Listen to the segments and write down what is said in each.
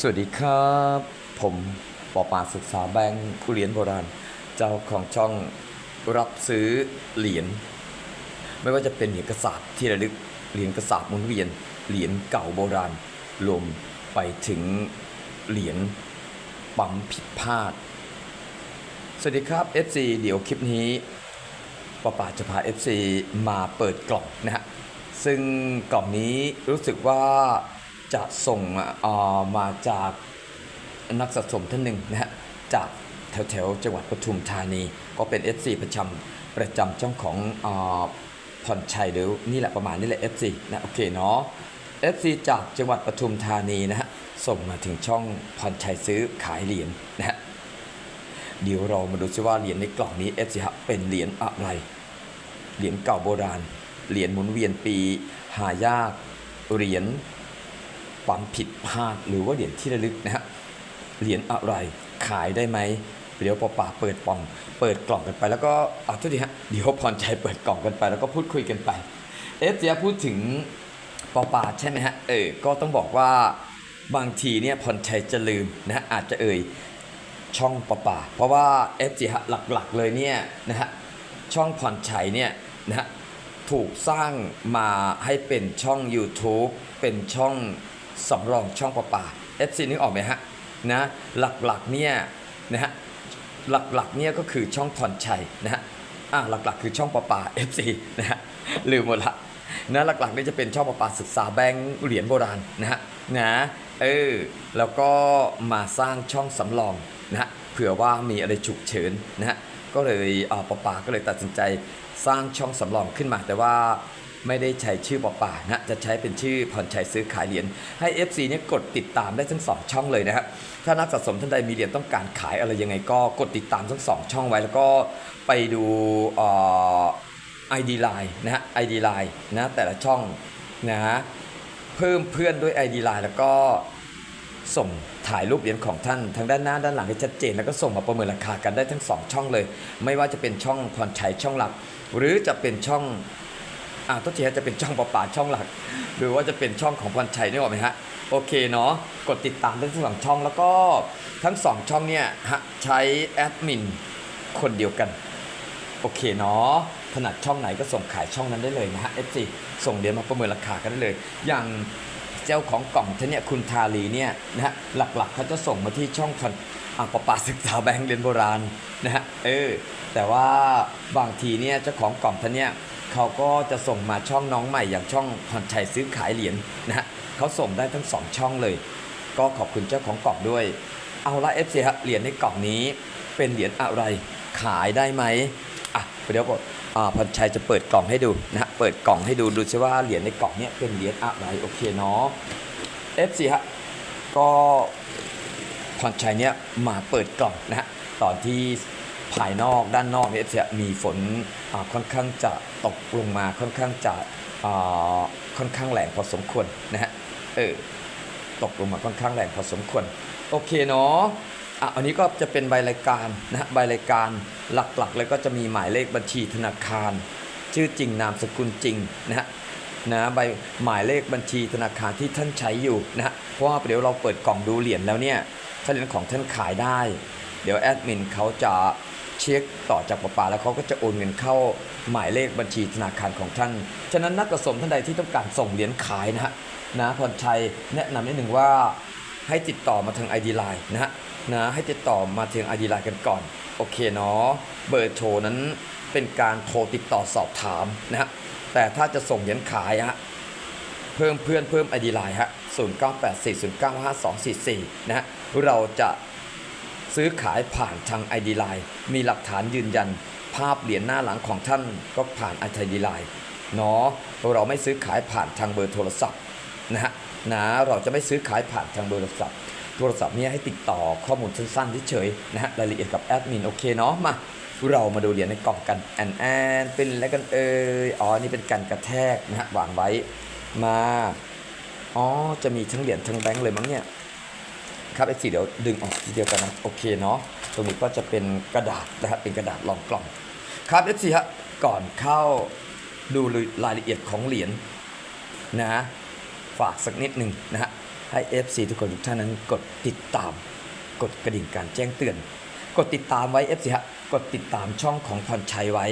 สวัสดีครับ ผมปอปาศึกษาแบงค์ผู้เหรียญโบราณ เจ้าของช่องรับซื้อเหรียญไม่ว่าจะเป็นเหรียญกระสาบที่ระลึกเหรียญกระสาบหมุนเวียนเหรียญเก่าโบราณรวมไปถึงเหรียญปั๊มผิดพลาด สวัสดีครับ FC เดี๋ยวคลิปนี้ปอปาจะพา FC มาเปิดกล่องนะฮะซึ่งกล่องนี้รู้สึกว่า จะส่งเอ่อมาจากนักสะสมท่านหนึ่งนะฮะจากแถวแถวๆจังหวัดปทุมธานี ก็เป็น FC ประจำประจำช่องของเออพรชัยหรือนี่แหละประมาณนี้แหละ FC นะโอเคเนาะ FC จากจังหวัดปทุมธานีนะฮะส่งมาถึงช่องพรชัยซื้อขายเหรียญนะฮะเดี๋ยวเรามาดูซิว่าเหรียญในกล่องนี้ FC ฮะเป็นเหรียญอะไร เหรียญเก่าโบราณ เหรียญหมุนเวียนปี หายากเหรียญ ปั๊มผิดพลาดหรือว่าเหรียญที่ระลึกนะฮะเหรียญอะไรขายได้ไหมเดี๋ยวปอป่าเปิดปล่อง เปิดกล่องกันไป แล้วก็เอะทุกทีฮะเดี๋ยวพรชัยเปิดกล่องกันไป แล้วก็พูดคุยกันไป เอฟเจียพูดถึงปอป่าใช่ไหมฮะเออก็ต้องบอกว่าบางทีเนี่ยพรชัยจะลืมนะฮะอาจจะเอ่ยช่องปะป่า เพราะว่า f อ h หลักๆเลยเนี่ยนะฮะช่องพรชัยเนี่ยนะฮะถูกสร้างมาให้เป็นช่อง YouTube เป็นช่อง สำรองช่องปะป่า FC นึกออกไหมฮะนะหลักๆเนี่ยนะฮะหลักๆเนี่ยก็คือช่องพรชัยนะฮะอะหลักๆ คือช่องปะป่า FC นะฮะลืมหมดละนะหลักๆนี่จะเป็นช่องปะป่าศึกษาแบงค์เหรียญโบราณนะฮะนะเออแล้วก็มาสร้างช่องสำรองนะฮะเผื่อว่ามีอะไรฉุกเฉินนะฮะก็เลยเอ่อปอปาก็เลยตัดสินใจสร้างช่องสำรองขึ้นมาแต่ว่า ไม่ได้ใช้ชื่อปอปานะจะใช้เป็นชื่อพรชัยซื้อขายเหรียญให้ FC เนี่ยกดติดตามได้ทั้งสองช่องเลยนะครับถ้านักสะสมท่านใดมีเหรียญต้องการขายอะไรยังไงก็กดติดตามทั้งสองช่องไว้แล้วก็ไปดูเอ่อ ID Line นะฮะ ID Line นะแต่ละช่องนะฮะเพิ่มเพื่อนด้วย ID Line แล้วก็ส่งถ่ายรูปเหรียญของท่านทางด้านหน้าด้านหลังให้ชัดเจน แล้วก็ส่งมาประเมินราคากันได้ทั้งสองช่องเลย ไม่ว่าจะเป็นช่องพรชัยช่องหลัก หรือจะเป็นช่อง อ่าต้นทีจะเป็นช่องปะป่าช่องหลัก หรือว่าจะเป็นช่องของพรชัยนึกออไหมฮะโอเคเนาะกดติดตามได้ทั้งสองช่องแล้วก็ทั้งสองช่องเนี่ยฮะใช้แอดมินคนเดียวกันโอเคเนาะถนัดช่องไหนก็ส่งขายช่องนั้นได้เลยนะฮะ FC ส่งเหรียญมาประเมินราคากันได้เลย อย่างเจ้าของกล่องท่านเนี่ยคุณทาลีเนี่ยนะฮะหลักๆเขาจะส่งมาที่ช่องพันอ่างปะปาศึกษาแบงค์เรียนโบราณนะฮะเออแต่ว่าบางทีเนี่ยเจ้าของกล่องท่านเนี่ย เขาก็จะส่งมาช่องน้องใหม่อย่างช่องพรชัยซื้อขายเหรียญนะฮะเขาส่งได้ทั้งสองช่องเลย ก็ขอบคุณเจ้าของกล่องด้วย เอาละ FC ฮะเหรียญในกล่องนี้ เป็นเหรียญอะไรขายได้ไหมอะเดี๋ยวก่อนอ่าพันชัยจะเปิดกล่องให้ดูนะเปิดกล่องให้ดูดูซิว่าเหรียญในกล่องเนี้ยเป็นเหรียญอะไรโอเคเนาะ FC ฮะก็พรชัยเนี้ยมาเปิดกล่องนะฮะตอนที่ภายนอกด้านนอกเนี่ยมีฝน ค่อนข้างจะตกลงมาค่อนข้างจะอ่าค่อนข้างแรงพอสมควรนะฮะเออตกลงมาค่อนข้างแรงพอสมควรโอเคเนาะอะอันนี้ก็จะเป็นใบรายการนะฮะใบรายการหลักๆ แล้วก็จะมีหมายเลขบัญชีธนาคาร ชื่อจริงนามสกุลจริงนะฮะนะใบหมายเลขบัญชีธนาคารที่ท่านใช้อยู่นะฮะเพราะว่าเดี๋ยวเราเปิดกล่องดูเหรียญแล้วเนี่ยถ้าเหรียญของท่านขายได้ เดี๋ยวแอดมินเขาจะ เช็คต่อจากปะปาแล้วเขาก็จะโอนเงินเข้าหมายเลขบัญชีธนาคารของท่าน ฉะนั้นนักกระสมท่านใดที่ต้องการส่งเหรียญขายนะฮะนะพรชัยแนะนำนิดหนึ่งว่าให้ติดต่อมาทาง ID Line นะฮะนะให้ติดต่อมาทาง ID Line กันก่อน โอเคเนาะเบอร์โทรนั้นเป็นการโทรติดต่อสอบถามนะฮะแต่ถ้าจะส่งเหรียญขายฮะเพิ่มเพื่อนเพิ่ม ID Line ฮะ0984095244นะฮะเราจะ ซื้อขายผ่านทาง ID Line มีหลักฐานยืนยัน ภาพเหรียญหน้าหลังของท่านก็ผ่าน ID Line เนาะเราไม่ซื้อขายผ่านทางเบอร์โทรศัพท์นะฮะนะเราจะไม่ซื้อขายผ่านทางเบอร์โทรศัพท์โทรศัพท์เนี้ให้ติดต่อข้อมูลสั้นๆเฉยๆนะฮะรายละเอียดกับแอดมินโอเคเนาะมาเรามาดูเหรียญในกล่องกันแอนแอนเป็นอะไรกันเอ่ยอ๋อนี่เป็นการกระแทกนะฮะวางไว้มาอ๋อจะมีทั้งเหรียญทั้งแบงค์เลยมั้งเนี่ย ครับไอ้สีเดี๋ยวดึงออกทีเดียวกันนะโอเคเนาะตรงนี้ก็จะเป็นกระดาษนะฮะเป็นกระดาษรองกล่อง ครับเอฟซีฮะก่อนเข้าดูรายละเอียดของเหรียญนะฮะฝากสักนิดหนึ่งนะฮะให้ FC ทุกคนทุกท่านนั้นกดติดตาม กดกระดิ่งการแจ้งเตือน กดติดตามไว้ FC ฮะกดติดตามช่องของพรชัยไว้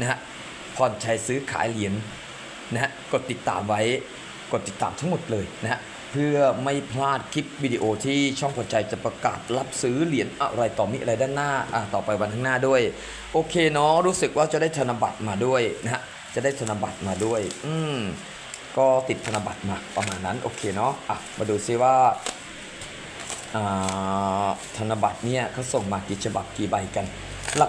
นะฮะพรชัยซื้อขายเหรียญนะฮะกดติดตามไว้กดติดตามทั้งหมดเลยนะฮะ เพื่อไม่พลาดคลิปวิดีโอที่ช่องพรชัยจะประกาศรับซื้อเหรียญอะไรต่อมีอะไรด้านหน้าอะต่อไปวันข้างหน้าด้วย โอเคเนาะรู้สึกว่าจะได้ธนบัตรมาด้วยนะฮะจะได้ธนบัตรมาด้วย อืมก็ติดธนบัตรมาประมาณนั้นโอเคเนาะอะมาดูซิว่าธนบัตรเนี่ยเขาส่งมากี่ฉบับกี่ใบกัน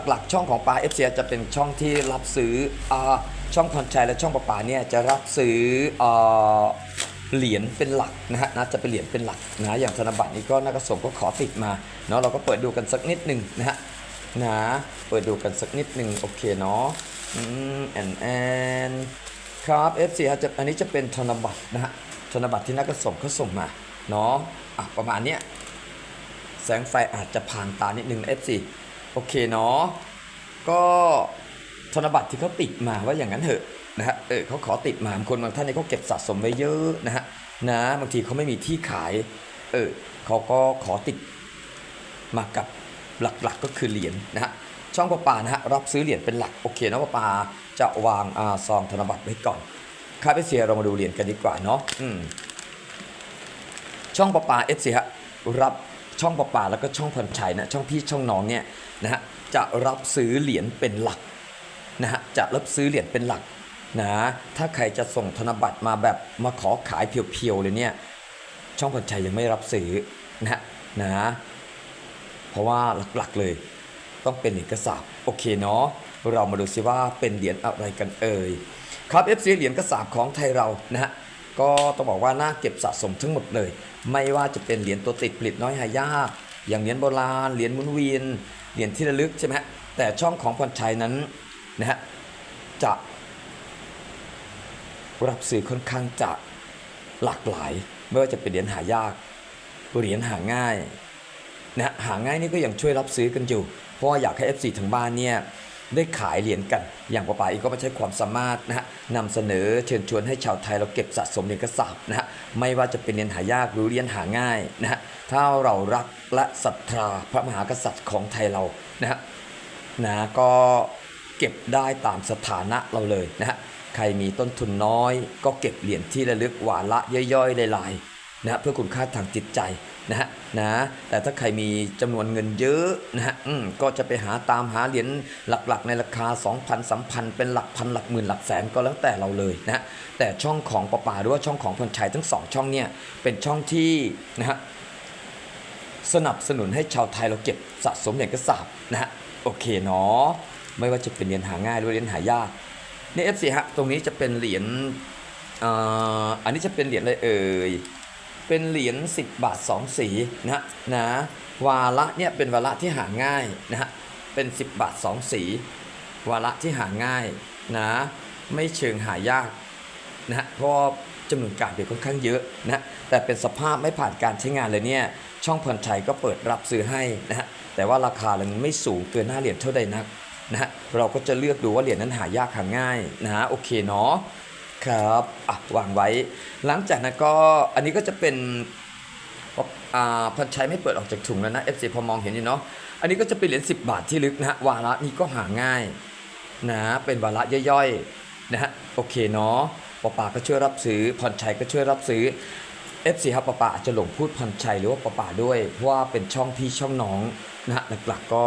หลักๆ ช่องของปลาเอฟซีจะเป็นช่องที่รับซื้ออาช่องพรชัยและช่องปลาปาเนี่ยจะรับซื้ออ เหรียญเป็นหลักนะฮะน่าจะเป็นเหรียญเป็นหลักนะอย่างธนบัตรนี้ก็นักส่งก็ขอติดมาเนาะเราก็เปิดดูกันสักนิดหนึ่งนะฮะนะเปิดดูกันสักนิดหนึ่งโอเคเนาะอืมแอนแอนครับ FC ฮะจะอันนี้จะเป็นธนบัตรนะฮะธนบัตรที่นักส่งเขาส่งมาเนาะอะประมาณเนี้ยแสงไฟอาจจะผ่านตานิดนึง F4 โอเคเนาะก็ธนบัตรที่เขาติดมาว่าอย่างนั้นเถอะ นะฮะเออเขาขอติดมาบางคนบางท่านเนี่ยเขาเก็บสะสมไว้เยอะนะฮะนะบางทีเขาไม่มีที่ขายเออเขาก็ขอติดมากับหลักๆกก็คือเหรียญนะฮะช่องประปานะฮะรับซื้อเหรียญเป็นหลักโอเคนะประปาจะวางอาซองธนบัตรไว้ก่อนค่าไปเสียเรามาดูเหรียญกันดีกว่าเนาะอืมช่องประปาเอฟซีฮะรับช่องประปาแล้วก็ช่องพันชัยนะช่องพี่ช่องน้องเนี่ยนะฮะจะรับซื้อเหรียญเป็นหลักนะฮะจะรับซื้อเหรียญเป็นหลัก นะถ้าใครจะส่งธนบัตรมาแบบมาขอขายเพียวๆเลยเนี่ยช่องพันชัยยังไม่รับซื้อนะฮะนะเพราะว่าหลักๆเลยต้องเป็นเหรียญกระสาบโอเคเนาะเรามาดูซิว่าเป็นเหรียญอะไรกันเอ่ยครับ FC เหรียญกระสาบของไทยเรานะฮะก็ต้องบอกว่าน่าเก็บสะสมทั้งหมดเลย ไม่ว่าจะเป็นเหรียญตัวติดผลิตน้อยหายาก อย่างเหรียญโบราณ เหรียญมุนเวียน เหรียญที่ระลึกใช่ไหมฮะแต่ช่องของพรชัยนั้นนะฮะจะ รับซื้อค่อนข้างจะหลากหลาย ไม่ว่าจะเป็นเหรียญหายาก เหรียญหาง่ายนะหาง่ายนี่ก็ยังช่วยรับซื้อกันอยู่ เพราะอยากให้ FC ทางบ้านเนี่ยได้ขายเหรียญกัน อย่างป้าป๋าเองก็มาใช้ความสามารถนะฮะนำเสนอเชิญชวนให้ชาวไทยเราเก็บสะสมเหรียญกระสาบนะฮะไม่ว่าจะเป็นเหรียญหายากหรือเหรียญหาง่ายนะฮะถ้าเรารักและศรัทธาพระมหากษัตริย์ของไทยเรานะฮะนะก็เก็บได้ตามสถานะเราเลยนะฮะ ใครมีต้นทุนน้อย ก็เก็บเหรียญที่ระลึกหวานละย่อยๆลายๆนะเพื่อคุณค่าทางจิตใจนะฮะนะแต่ถ้าใครมีจำนวนเงินเยอะนะฮะอืมก็จะไปหาตามหาเหรียญหลักๆ ในราคา 2,000 3,000 เป็นหลักพันหลักหมื่นหลักแสนก็แล้วแต่เราเลยนะฮะแต่ช่องของประปาหรือว่าช่องของพลชัยทั้งสองช่องเนี่ยเป็นช่องที่นะฮะสนับสนุนให้ชาวไทยเราเก็บสะสมเหรียญกระสาบนะฮะโอเคเนาะไม่ว่าจะเป็นเหรียญหาง่ายหรือเหรียญหายาก นี่ FC ฮะตรงนี้จะเป็นเหรียญอันนี้จะเป็นเหรียญอะไรเอ่ยเป็นเหรียญ10 บาท 2 สีนะนะวาระเนี่ยเป็นวาระที่หาง่ายนะฮะเป็น 10 บาท 2 สี วาระที่หาง่ายนะไม่เชิงหายากนะฮะเพราะจำนวนการเดี๋ยวค่อนข้างเยอะนะแต่เป็นสภาพไม่ผ่านการใช้งานเลยเนี่ยช่องพรชัยก็เปิดรับซื้อให้นะฮะแต่ว่าราคามันไม่สูงเกินหน้าเหรียญเท่าใดนัก นะฮะเราก็จะเลือกดูว่าเหรียญนั้นหายากหาง่ายนะฮะโอเคเนาะครับอะวางไว้ หลังจากนั้นก็อันนี้ก็จะเป็นอ่าพันชัยไม่เปิดออกจากถุงแล้วนะ FC พอมองเห็นอยู่เนาะอันนี้ก็จะเป็นเหรียญ10 บาทที่ลึกนะฮะวาระนี้ก็หาง่ายนะเป็นวาระย่อยๆนะฮะโอเคเนาะปอปาก็ช่วยรับซื้อพรชัยก็ช่วยรับซื้อ FC ครับปอปาอาจจะหลงพูดพรชัยหรือว่าปอปาด้วยเพราะว่าเป็นช่องพี่ช่องน้องนะฮะหลักๆก็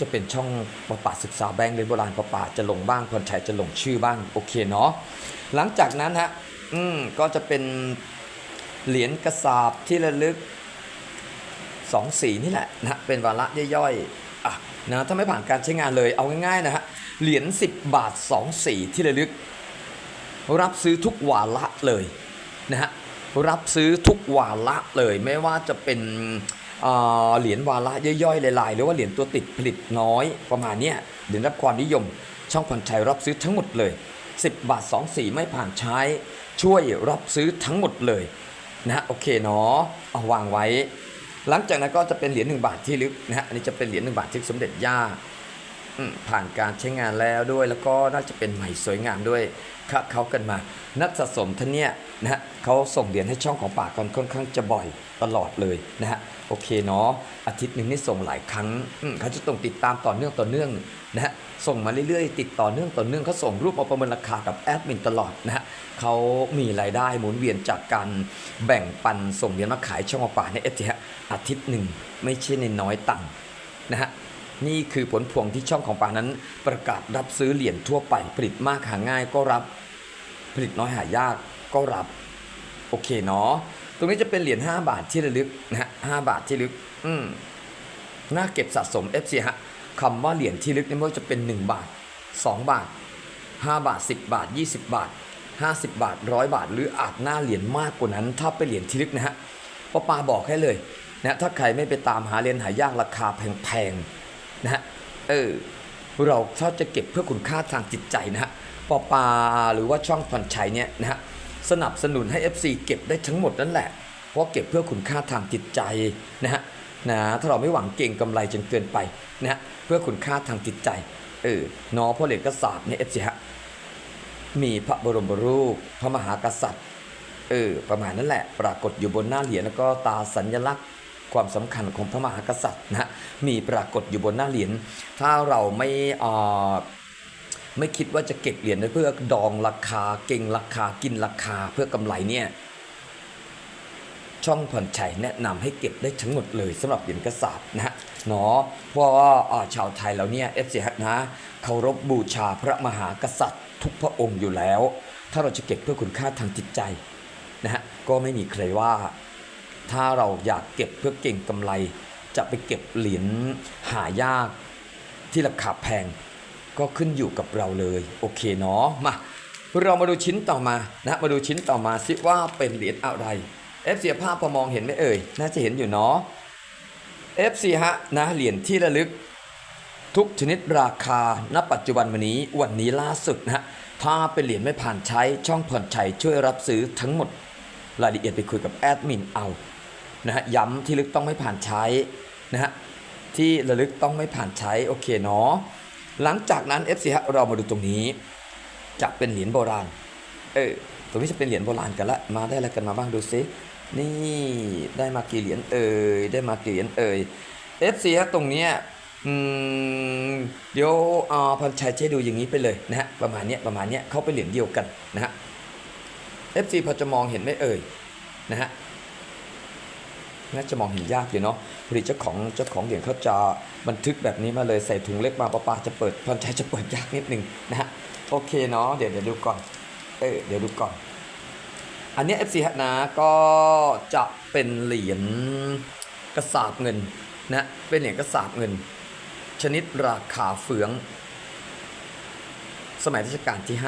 จะเป็นช่องปอปาศึกษาแบงค์เรียนโบราณปอปาจะลงบ้างพรชัยจะลงชื่อบ้างโอเคเนาะหลังจากนั้นฮะอืมก็จะเป็นเหรียญกระสาบที่ระลึกสองสีนี่แหละนะฮะเป็นวาระย่อยๆอะนะถ้าไม่ผ่านการใช้งานเลยเอาง่ายๆนะฮะเหรียญ10 บาท 2 สีที่ระลึก รับซื้อทุกวาระเลยนะฮะรับซื้อทุกวาระเลย ไม่ว่าจะเป็น เหรียญวาระย่อยๆลายๆ หรือว่าเหรียญตัวติดผลิตน้อยประมาณนี้เหรียญรับความนิยม ช่องพันชัยรับซื้อทั้งหมดเลย 10 บาท 2 สีไม่ผ่านใช้ช่วยรับซื้อทั้งหมดเลยนะโอเคเนาะเอาวางไว้ หลังจากนั้นก็จะเป็นเหรียญ1บาทที่ลึกนะฮะอันนี้จะเป็นเหรียญ1บาทที่สมเด็จย่าผ่านการใช้งานแล้วด้วย แล้วก็น่าจะเป็นใหม่สวยงามด้วยคะเขากันมา นักสะสมท่านเนี้ยนะฮะเขาส่งเหรียญให้ช่องของป่ากันค่อนข้างจะบ่อยตลอดเลยนะฮะ โอเคเนาะอาทิตย์หนึ่งนี่ส่งหลายครั้งเขาจะต้องติดตามต่อเนื่องต่อเนื่องนะฮะส่งมาเรื่อยๆ ติดต่อเนื่องต่อเนื่องเขาส่งรูปมาประเมินราคากับแอดมินตลอดนะฮะเขามีรายได้หมุนเวียนจากการแบ่งปันส่งเหรียญมาขายช่องของป่าในเอฟทีฮะอาทิตย์หนึ่งไม่ใช่ในน้อยตังค์นะฮะนี่คือผลพวงที่ช่องของป่านั้นประกาศรับซื้อเหรียญทั่วไปผลิตมากหาง่ายก็รับ ผลิตน้อยหายากก็รับ โอเคเนาะ ตรงนี้จะเป็นเหรียญ5บาทที่ระลึกนะฮะ5บาทที่ลึก อืมน่าเก็บสะสม FC ฮะคำว่าเหรียญที่ลึกนี่ไม่ว่าจะเป็น 1 บาท 2 บาท 5 บาท 10 บาท 20 บาท 50 บาทร้อยบาท หรืออาจหน้าเหรียญมากกว่านั้น ถ้าเป็นเหรียญที่ลึกนะฮะเพราปาบอกให้เลยนะถ้าใครไม่ไปตามหาเหรียญหายากราคาแพงๆนะฮะเออเราถ้าจะเก็บเพื่อคุณค่าทางจิตใจนะฮะปอปาหรือว่าช่องผ่อนชัยเนี่ยนะฮะ สนับสนุนให้ FC เก็บได้ทั้งหมดนั่นแหละ เพราะเก็บเพื่อคุณค่าทางจิตใจนะฮะนะถ้าเราไม่หวังเก่งกำไรจนเกินไปนะฮะเพื่อคุณค่าทางจิตใจเออเนอพระเหรียญกระสาบใน FC ฮะมีพระบรมรูปพระมหากษัตริย์เออประมาณนั้นแหละ ปรากฏอยู่บนหน้าเหรียญแล้วก็ตาสัญลักษณ์ความสำคัญของพระมหากษัตริย์นะฮะมีปรากฏอยู่บนหน้าเหรียญถ้าเราไม่อ่อ ไม่คิดว่าจะเก็บเหรียญเพื่อดองราคาเก่งราคากินราคาเพื่อกำไรเนี่ยช่องผ่อนชัยแนะนำให้เก็บได้ทั้งหมดเลยสำหรับเหรียญกระสาบนะฮะเนาะเพราะว่าชาวไทยเราเนี่ยเอฟซีฮันะเคารพบูชาพระมหากษัตริย์ ทุกพระองค์อยู่แล้ว ถ้าเราจะเก็บเพื่อคุณค่าทางจิตใจนะฮะก็ไม่มีใครว่า ถ้าเราอยากเก็บเพื่อเก่งกำไร จะไปเก็บเหรียญหายากที่ราคาแพง ก็ขึ้นอยู่กับเราเลยโอเคเนาะมาเรามาดูชิ้นต่อมานะมาดูชิ้นต่อมาสิว่าเป็นเหรียญอะไร FC ภาพพอมองเห็นไหมเอ่ยน่าจะเห็นอยู่เนาะ FC ฮะนะเหรียญที่ระลึก ทุกชนิดราคาณปัจจุบันวันนี้วันนี้ล่าสุดนะฮะถ้าเป็นเหรียญไม่ผ่านใช้ช่องผ่อนชัยช่วยรับซื้อทั้งหมดรายละเอียดไปคุยกับแอดมินเอานะฮะย้ำที่ลึกต้องไม่ผ่านใช้นะฮะที่ระลึกต้องไม่ผ่านใช้โอเคเนาะ หลังจากนั้น FC ฮะเรามาดูตรงนี้ จะเป็นเหรียญโบราณ เออตรงนี้จะเป็นเหรียญโบราณกันละมาได้อะไรกันมาบ้างดูซินี่ได้มากี่เหรียญเอ่ยได้มากี่เหรียญเอ่ย FC ฮะตรงเนี้ยอืมเดี๋ยวอ่าพันชัยจะให้ดูอย่างนี้ไปเลยนะฮะประมาณเนี้ยประมาณเนี้ยเขาเป็นเหรียญเดียวกันนะฮะ FC พอจะมองเห็นไหมเอ่ยนะฮะ น่าจะมองเห็นยากอยู่เนาะพอดีเจ้าของเจ้าของเหรียญเขาจะบันทึกแบบนี้มาเลยใส่ถุงเล็กมาปะปาจะเปิดพันชัยจะเปิดยากนิดนึงนะฮะโอเคเนาะเดี๋ยวเดี๋ยวดูก่อนเออเดี๋ยวดูก่อน อันนี้ FC ฮะนะก็จะเป็นเหรียญกระสาบเงินนะเป็นเหรียญกระสาบเงิน ชนิดราคาเฟือง สมัยรัชกาลที่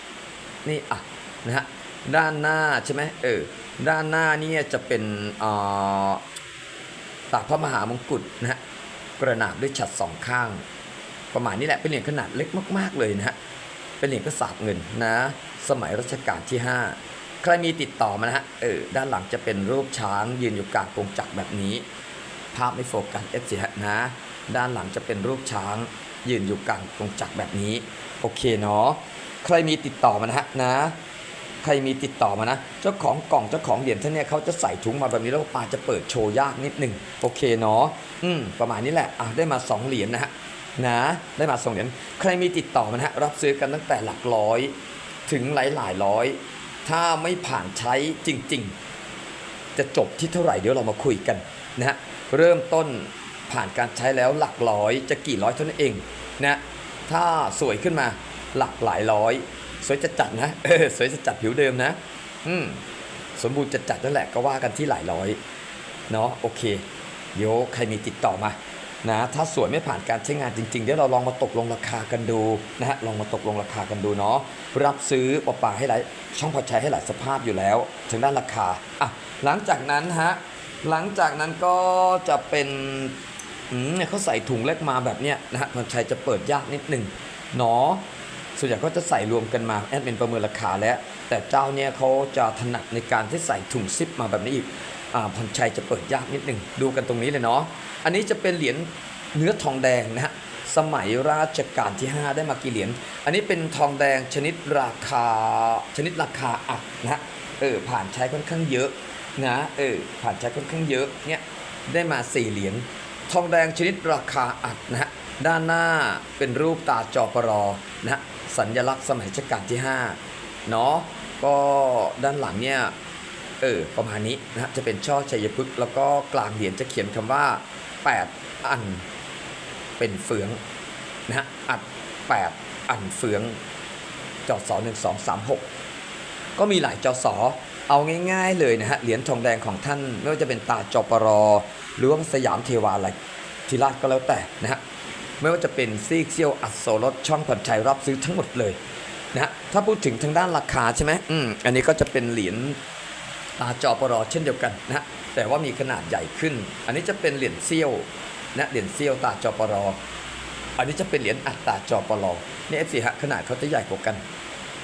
5 นี่อะนะฮะด้านหน้าใช่ไหมเออ ด้านหน้าเนี่ยจะเป็นอ่าตากพระมหามงกุฎนะฮะประหนาบด้วยฉัดสองข้าง ประมาณนี้แหละเป็นเหรียญขนาดเล็กมาก ๆ เลยนะฮะเป็นเหรียญกระสาบเงินนะ สมัยรัชกาลที่ 5 ใครมีติดต่อมานะฮะเออด้านหลังจะเป็นรูปช้างยืนอยู่กลางกรงจักรแบบนี้ ภาพไม่โฟกัส F สิฮะนะ ด้านหลังจะเป็นรูปช้างยืนอยู่กลางกรงจักรแบบนี้ โอเคเนาะใครมีติดต่อมานะฮะนะ ใครมีติดต่อมานะ เจ้าของกล่องเจ้าของเหรียญท่านเนี่ยเขาจะใส่ถุงมาแบบนี้แล้วปาจะเปิดโชว์ยากนิดหนึ่งโอเคเนาะอืมประมาณนี้แหละอะได้มาสองเหรียญนะฮะนะได้มาสองเหรียญใครมีติดต่อมานะฮะรับซื้อกันตั้งแต่หลักร้อย ถึงหลายหลายร้อย ถ้าไม่ผ่านใช้จริง ๆ จะจบที่เท่าไหร่เดี๋ยวเรามาคุยกันนะฮะเริ่มต้นผ่านการใช้แล้วหลักร้อยจะกี่ร้อยเท่านั้นเองนะถ้าสวยขึ้นมาหลักหลายร้อย สวยจะจัดนะเออสวยจะจัดผิวเดิมนะ อืมสมบูรณ์จะจัดนั่นแหละก็ว่ากันที่หลายร้อยเนาะโอเคเดี๋ยวใครมีติดต่อมานะถ้าสวยไม่ผ่านการใช้งานจริงๆ เดี๋ยวเราลองมาตกลงราคากันดูนะฮะลองมาตกลงราคากันดูเนาะรับซื้อปลาปาให้หลายช่องพอใช้ให้หลายสภาพอยู่แล้วถึงด้านราคาอะหลังจากนั้นฮะหลังจากนั้นก็จะเป็นอืมเนี่ยเขาใส่ถุงเล็กมาแบบเนี้ยนะฮะพอใช้จะเปิดยากนิดหนึ่งเนาะ ส่วนใหญ่ก็จะใส่รวมกันมาแอดเป็นประเมินราคาแล้ว แต่เจ้าเนี่ยเขาจะถนัดในการที่ใส่ถุงซิปมาแบบนี้อีกอพรชัยจะเปิดยากนิดหนึ่งดูกันตรงนี้เลยเนาะอันนี้จะเป็นเหรียญเนื้อทองแดงนะฮะสมัยราชการที่ 5 ได้มากี่เหรียญอันนี้เป็นทองแดงชนิดราคาชนิดราคาอัดนะเออผ่านใช้ค่อนข้างเยอะนะเออผ่านใช้ค่อนข้างเยอะเนี่ยได้มา 4 เหรียญทองแดงชนิดราคาอัดนะฮะด้านหน้าเป็นรูปตาจอปรอนะฮะ สัญลักษณ์สมัยรัชกาลที่5เนาะก็ด้านหลังเนี่ยเออประมาณนี้นะฮะจะเป็นช่อชัยพฤกษ์แล้วก็กลางเหรียญจะเขียนคำว่า 8 อันเป็นเฟืองนะฮะอัด 8 อันเฟืองจอสอหนึ่งสองสามหกก็มีหลายจอสอเอาง่ายๆเลยนะฮะเหรียญทองแดงของท่าน ไม่ว่าจะเป็นตาจอปรอหรือว่าสยามเทวาอะไรทีราชก็แล้วแต่นะฮะ ไม่ว่าจะเป็นซีกเซียวอัดโซรสช่องผ่อนชัยรับซื้อทั้งหมดเลยนะฮะถ้าพูดถึงทางด้านราคาใช่ไหมอืมอันนี้ก็จะเป็นเหรียญตาจอปรอเช่นเดียวกันนะแต่ว่ามีขนาดใหญ่ขึ้น อันนี้จะเป็นเหรียญเซี่ยวนะเหรียญเซี่ยวตาจอปรออันนี้จะเป็นเหรียญอัดตาจอปรอนี่เอฟซีฮะขนาดเขาจะใหญ่กว่ากัน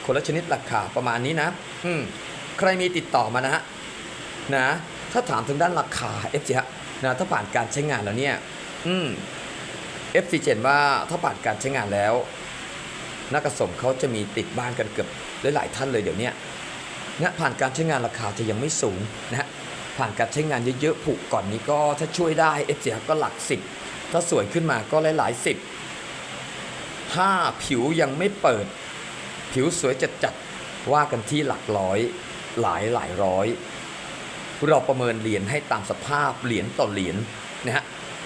คนละชนิดราคาประมาณนี้นะ อืมใครมีติดต่อมานะฮะนะถ้าถามถึงด้านราคาเอฟซีฮะนะถ้าผ่านการใช้งานแล้วเนี่ย อืม เอฟซีเจนว่าถ้าผ่านการใช้งานแล้ว นักกระสมเขาจะมีติดบ้านกันเกือบหลายๆท่านเลยเดี๋ยวเนี้ยนะผ่านการใช้งานราคาจะยังไม่สูงนะฮะผ่านการใช้งานเยอะๆผูกก่อนนี้ก็ถ้าช่วยได้ f อก็หลักสิบถ้าสวยขึ้นมาก็หลายๆสิบถ้าผิวยังไม่เปิด ผิวสวยจัดๆว่ากันที่หลักร้อยหลายหลายร้อย เราประเมินเหรียญให้ตามสภาพเหรียญต่อเหรียญนะฮะ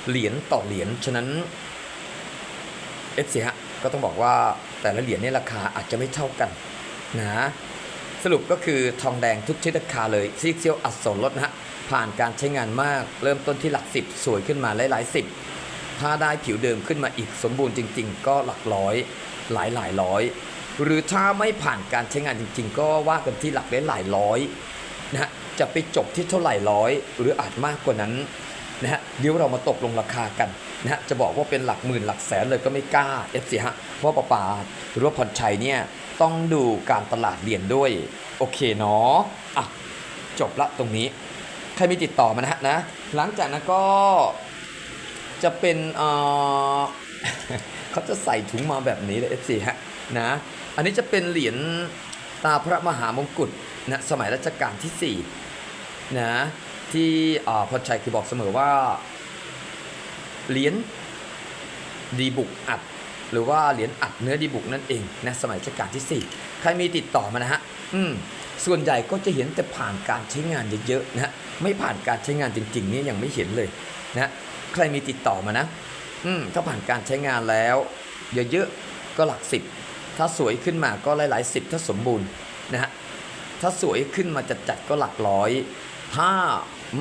เหรียญต่อเหรียญฉะนั้น เอฟซีฮะก็ต้องบอกว่าแต่ละเหรียญเนี่ยราคาอาจจะไม่เท่ากันนะสรุปก็คือทองแดงทุกชนิดราคาเลยซีเซียวอัดสนลดนะฮะผ่านการใช้งานมากเริ่มต้นที่หลักสิบสวยขึ้นมาหลายๆสิบถ้าได้ผิวเดิมขึ้นมาอีกสมบูรณ์จริง ๆ ก็หลักร้อยหลายหลายร้อย หรือถ้าไม่ผ่านการใช้งานจริง ๆ ก็ว่ากันที่หลักได้หลายร้อยนะฮะจะไปจบที่เท่าไหร่ร้อย หรืออาจมากกว่านั้น นะฮะเดี๋ยวเรามาตกลงราคากันนะฮะจะบอกว่าเป็นหลักหมื่นหลักแสนเลยก็ไม่กล้าเอฟซีฮะเพราะว่าป่าหรือว่าพรชัยเนี่ยต้องดูการตลาดเรียนด้วย โอเคเนาะอะจบละตรงนี้ ใครมีติดต่อมานะฮะนะ หลังจากนั้นก็จะเป็นเออเขาจะใส่ถุงมาแบบนี้เลยเอฟซีฮะนะอันนี้จะเป็นเหรียญตาพระมหามงกุฎนะสมัยรัชกาลที่สี่นะ ที่พรชัยคือบอกเสมอว่าเหรียญดีบุกอัด หรือว่าเหรียญอัดเนื้อดีบุกนั่นเองนะสมัยรัชกาลที่ 4 ใครมีติดต่อมานะฮะอืมส่วนใหญ่ก็จะเห็นแต่ผ่านการใช้งานเยอะๆนะฮะไม่ผ่านการใช้งานจริงๆนี่ยยังไม่เห็นเลยนะใครมีติดต่อมานะอืมถ้าผ่านการใช้งานแล้ว เยอะๆก็หลักสิบถ้าสวยขึ้นมาก็หลายๆสิบถ้าสมบูรณ์นะฮะถ้าสวยขึ้นมาจัดๆก็หลักร้อยถ้า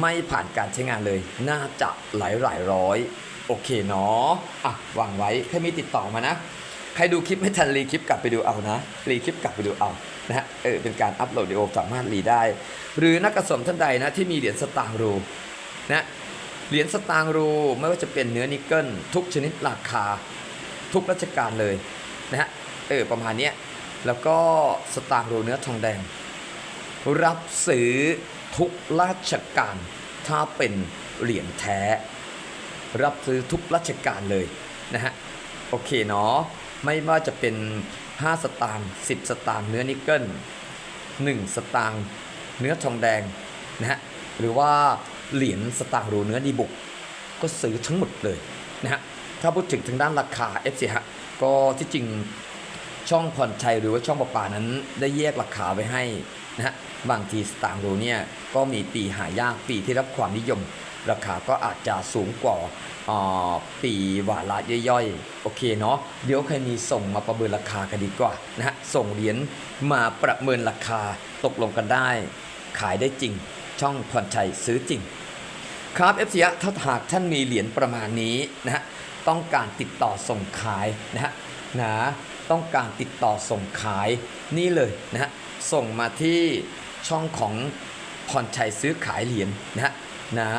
ไม่ผ่านการใช้งานเลย น่าจะหลายหลายร้อย โอเคเนาะอะวางไว้ใครมีติดต่อมานะ ใครดูคลิปไม่ทันรีคลิปกลับไปดูเอานะ รีคลิปกลับไปดูเอานะฮะเออเป็นการอัพโหลดวิดีโอสามารถรีได้ หรือนักกระสมท่านใดนะที่มีเหรียญสตางค์รูนะเหรียญสตางค์รูไม่ว่าจะเป็นเนื้อนิกเกิลทุกชนิดราคาทุกราชการเลยนะฮะเออประมาณนี้แล้วก็สตางค์รูเนื้อทองแดง รับซื้อ ทุกราชการ ถ้าเป็นเหรียญแท้ รับซื้อทุกราชการเลยนะฮะ โอเคเนาะ ไม่ว่าจะเป็น 5 สตางค์10 สตางค์เนื้อนิกเกิล 1 สตางค์เนื้อทองแดงนะฮะ หรือว่าเหรียญสตางค์รูเนื้อดีบุก ก็ซื้อทั้งหมดเลยนะฮะ ถ้าพูดถึงทางด้านราคา f อฮะ ก็ที่จริงช่องผ่อนชัยหรือว่าช่องประปานั้นได้แยกราคาไว้ให้ นะบางทีสตางค์โรเนี่ยก็มีปีหายากปีที่รับความนิยม ราคาก็อาจจะสูงกว่าปีวาระย่อยๆ โอเคเนาะเดี๋ยวใครมีส่งมาประเมินราคากันดีกว่านะฮะส่งเหรียญมาประเมินราคาตกลงกันได้ ขายได้จริง ช่องผ่อนชัยซื้อจริง ครับเอฟซีถ้าหากท่านมีเหรียญประมาณนี้นะฮะต้องการติดต่อส่งขายนะฮะนะต้องการติดต่อส่งขายนี่เลยนะฮะ ส่งมาที่ช่องของพรชัยซื้อขายเหรียญนะฮะนะ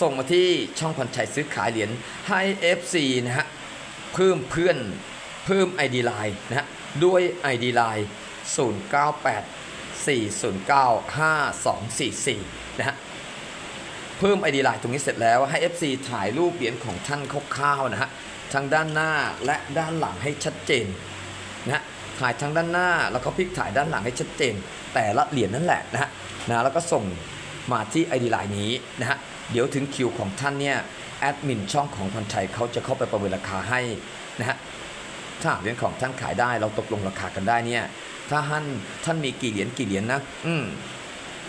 ส่งมาที่ช่องพรชัยซื้อขายเหรียญให้ FC นะฮะเพิ่มเพื่อนเพิ่ม ID Line นะฮะด้วย ID Line 098 409 5244 นะฮะเพิ่มไอดีไลน์ตรงนี้เสร็จแล้วให้ FC ถ่ายรูปเหรียญของท่านคร่าวๆนะฮะทั้งด้านหน้าและด้านหลังให้ชัดเจนนะฮะ ถ่ายทั้งด้านหน้า แล้วก็พลิกถ่ายด้านหลังให้ชัดเจน แต่ละเหรียญนั่นแหละนะฮะนะแล้วก็ส่งมาที่ไอดีไลน์นี้นะฮะเดี๋ยวถึงคิวของท่านเนี่ยแอดมินช่องของพันชัยเขาจะเข้าไปประเมินราคาให้นะฮะถ้าเหรียญของท่านขายได้เราตกลงราคากันได้เนี่ยถ้าท่านท่านมีกี่เหรียญกี่เหรียญนะอืม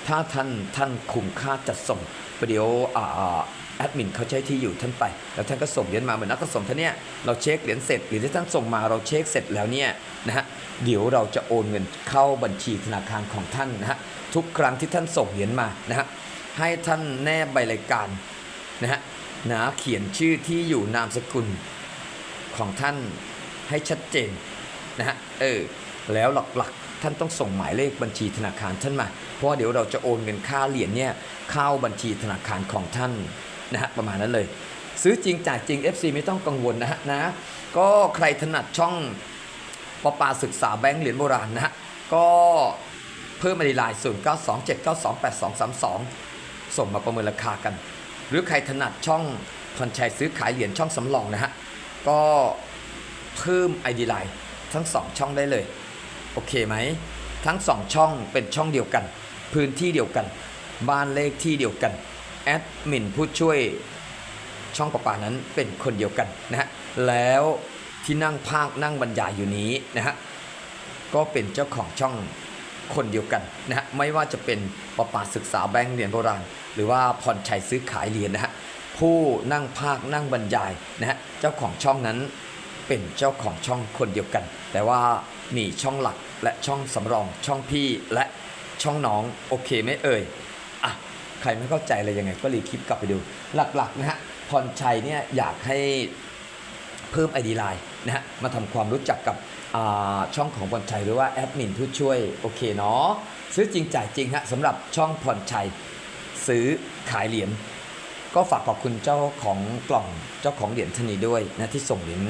ถ้าท่านท่านคุ้มค่าจัดส่งประเดี๋ยวอ่า แอดมินเขาใช้ที่อยู่ท่านไป แล้วท่านก็ส่งเหรียญมาเหมือนนักก็ส่งท่านเนี่ยเราเช็คเหรียญเสร็จหรือที่ท่านส่งมาเราเช็คเสร็จแล้วเนี่ยนะฮะเดี๋ยวเราจะโอนเงินเข้าบัญชีธนาคารของท่านนะฮะทุกครั้งที่ท่านส่งเหรียญมานะฮะให้ท่านแนบใบรายการนะฮะนะเขียนชื่อที่อยู่นามสกุลของท่านให้ชัดเจนนะฮะเออแล้วหลักๆ ท่านต้องส่งหมายเลขบัญชีธนาคารท่านมา เพราะเดี๋ยวเราจะโอนเงินค่าเหรียญเนี่ยเข้าบัญชีธนาคารของท่าน นะฮะประมาณนั้นเลย ซื้อจริงจ่ายจริง FC ไม่ต้องกังวลนะฮะนะก็ใครถนัดช่องปปาศึกษาแบงค์เหรียญโบราณนะฮะก็เพิ่มมาในไลน์0 9 2 7 9 2 8 2 3 2 ส่งมาประเมินราคากัน หรือใครถนัดช่องพรชัยซื้อขายเหรียญช่องสำรองนะฮะก็เพิ่ม ID Line ทั้ง 2 ช่องได้เลย โอเคไหม ทั้ง 2 ช่องเป็นช่องเดียวกัน พื้นที่เดียวกัน บ้านเลขที่เดียวกัน แอดมินผู้ช่วยช่องประปานั้นเป็นคนเดียวกันนะฮะแล้วที่นั่งภาคนั่งบรรยายอยู่นี้นะฮะก็เป็นเจ้าของช่องคนเดียวกันนะฮะไม่ว่าจะเป็นประปาศึกษาแบงค์เหรียญโบราณ หรือว่าพรชัยซื้อขายเหรียญนะฮะผู้นั่งภาคนั่งบรรยายนะฮะเจ้าของช่องนั้นเป็นเจ้าของช่องคนเดียวกัน แต่ว่ามีช่องหลักและช่องสำรองช่องพี่และช่องน้องโอเคไหมเอ่ย ใครไม่เข้าใจอะไรยังไงก็รีคลิปกลับไปดู หลักๆนะฮะพรชัยเนี่ยอยากให้เพิ่ม ID Line นะฮะมาทำความรู้จักกับช่องของพรชัยหรือว่าแอดมินผู้ช่วยโอเคเนาะซื้อจริงจ่ายจริงฮะสำหรับช่องพรชัยซื้อขายเหรียญ ก็ฝากขอบคุณเจ้าของกล่องเจ้าของเหรียญท่านนี้ด้วยนะที่ส่งเหรียญ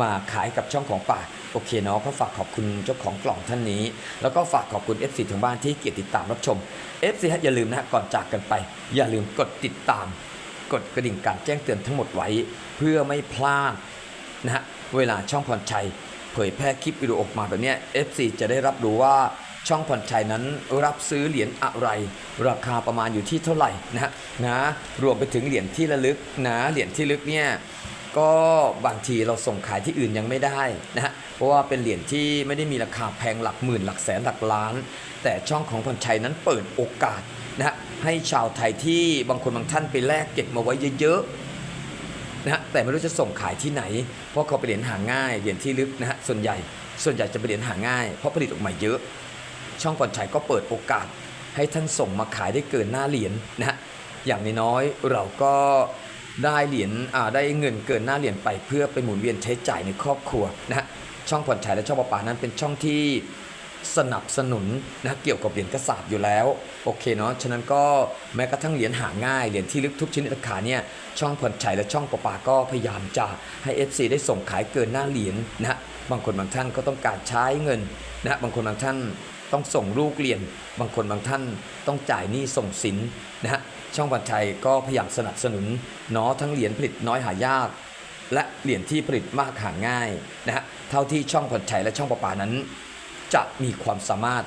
มาขายกับช่องของป่าโอเคเนาะก็ฝากขอบคุณเจ้าของกล่องท่านนี้ แล้วก็ฝากขอบคุณ FC ทางบ้านที่เกียรติติดตามรับชม FC ฮะอย่าลืมนะก่อนจากกันไป อย่าลืมกดติดตาม กดกระดิ่งการแจ้งเตือนทั้งหมดไว้ เพื่อไม่พลาดนะฮะเวลาช่องพรชัย เผยแพร่คลิปวิดีโอออกมาแบบนี้ FC จะได้รับรู้ว่า ช่องพรชัยนั้นรับซื้อเหรียญอะไร ราคาประมาณอยู่ที่เท่าไหร่นะนะรวมไปถึงเหรียญที่ระลึกนะเหรียญที่ลึกเนี่ยก็บางทีเราส่งขายที่อื่นยังไม่ได้นะฮะเพราะว่าเป็นเหรียญที่ไม่ได้มีราคาแพงหลักหมื่นหลักแสนหลักล้าน แต่ช่องของพรชัยนั้นเปิดโอกาสนะฮะให้ชาวไทยที่บางคนบางท่านไปแลกเก็บมาไว้เยอะๆนะฮะแต่ไม่รู้จะส่งขายที่ไหน เพราะเขาเป็นเหรียญหาง่ายเหรียญที่ลึกนะฮะส่วนใหญ่ส่วนใหญ่จะเป็นเหรียญหาง่ายเพราะผลิตออกมาเยอะ ช่องก่อนชัยก็เปิดโอกาส ให้ท่านส่งมาขายได้เกินหน้าเหรียญนะฮะอย่างน้อยเราก็ได้เหรียญได้เงินเกินหน้าเหรียญไปเพื่อไปหมุนเวียนใช้จ่ายในครอบครัวนะฮะช่องผ่อนชัยและช่องประปานั้นเป็นช่องที่สนับสนุนนะเกี่ยวกับเหรียญกระสาบอยู่แล้วโอเคเนาะฉะนั้นก็แม้กระทั่งเหรียญหาง่ายเหรียญที่ลึกทุกชนิดราคาเนี่ยช่องผ่อนชัยและช่องประปาก็พยายามจะให้ FC ได้ส่งขายเกินหน้าเหรียญนะฮะบางคนบางท่านก็ต้องการใช้เงินนะฮะบางคนบางท่าน ต้องส่งลูกเรียน บางคนบางท่านต้องจ่ายหนี้ส่งสินนะฮะช่องผ่อนชัยก็พยายามสนับสนุนเนาะทั้งเหรียญผลิตน้อยหายาก และเหรียญที่ผลิตมากหาง่ายนะฮะเท่าที่ช่องผ่อนชัยและช่องประปานั้น จะมีความสามารถ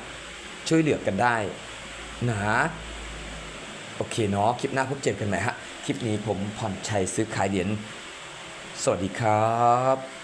ช่วยเหลือกันได้นะโอเคเนาะคลิปหน้าพบเจอกันใหม่ฮะคลิปนี้ผมผ่อนชัยซื้อขายเหรียญสวัสดีครับ